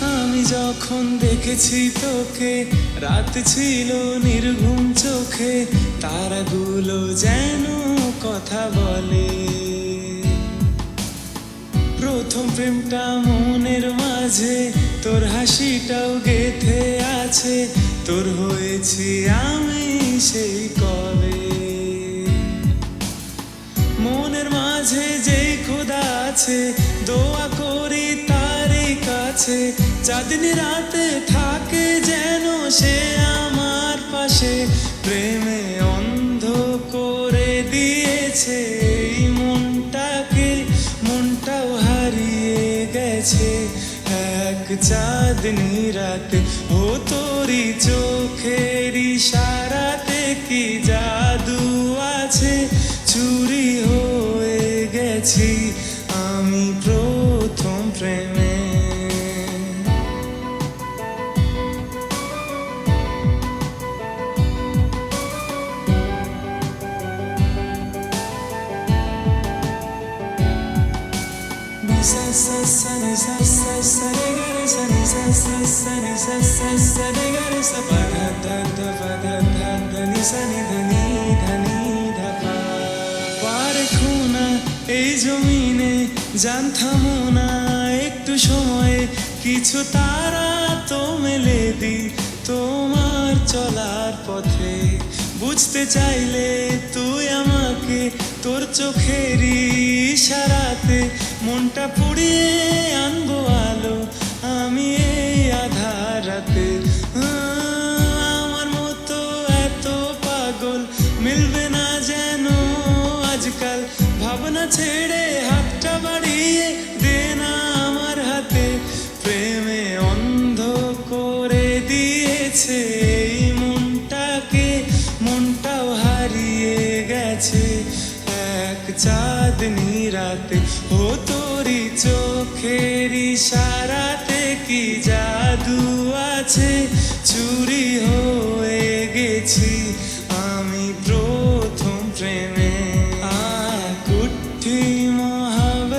আমি যখন দেখেছি তোকে, রাত ছিল নির্ঘুম চোখে, তারাগুলো যেন কথা বলে। প্রথম প্রেমটা মনের মাঝে, তোর হাসিটাও গেথে আছে তোর হয়েছি আমি সেই কবে মনের মাঝে যেই খোদা আছে, দোয়া করি তারই কাছে। চাঁদনি রাতে থাকে যেন সে আমার পাশে। প্রেমে অন্ধ করে দিয়েছে এই মনটাকে, মনটাও হারিয়ে গেছে। এক চাঁদনি রাতে ও তোরি চোখের ইশারাতে কি জাদু আছে? চুরি হয়ে গেছি আমি প্রথম প্রেমে। Sa sa sa sa এই জমিনে জান থামো না একটু সময়ে কিছু তারা তো মেলে দি। তোমার চলার পথে বুঝতে চাইলে তুই আমাকে তোর চোখেরই ইশারাতে মনটা পুড়িয়ে আনব আলো। আজকাল ভাবনা ছেড়ে হাতটা বাড়িয়ে দে না আমার হাতে। প্রেমে অন্ধ করে দিয়েছে এই মনটাকে, মনটাও হারিয়ে গেছে। এক চাঁদনি রাতে ও তোরি চোখের ইশারাতে কি জাদু আছে? চুরি হয়ে গেছি।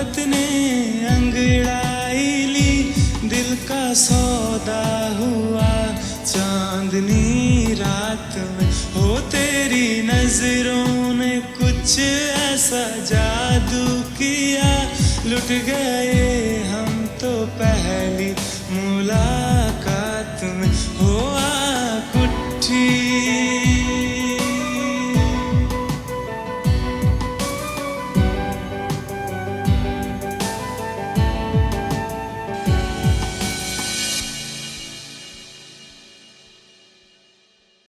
मोहब्बत ने अंगड़ाई ली, दिल का सौदा हुआ। चांदनी रात में, हो तेरी नज़रों ने कुछ ऐसा जादू किया। लुट गए हम तो पहली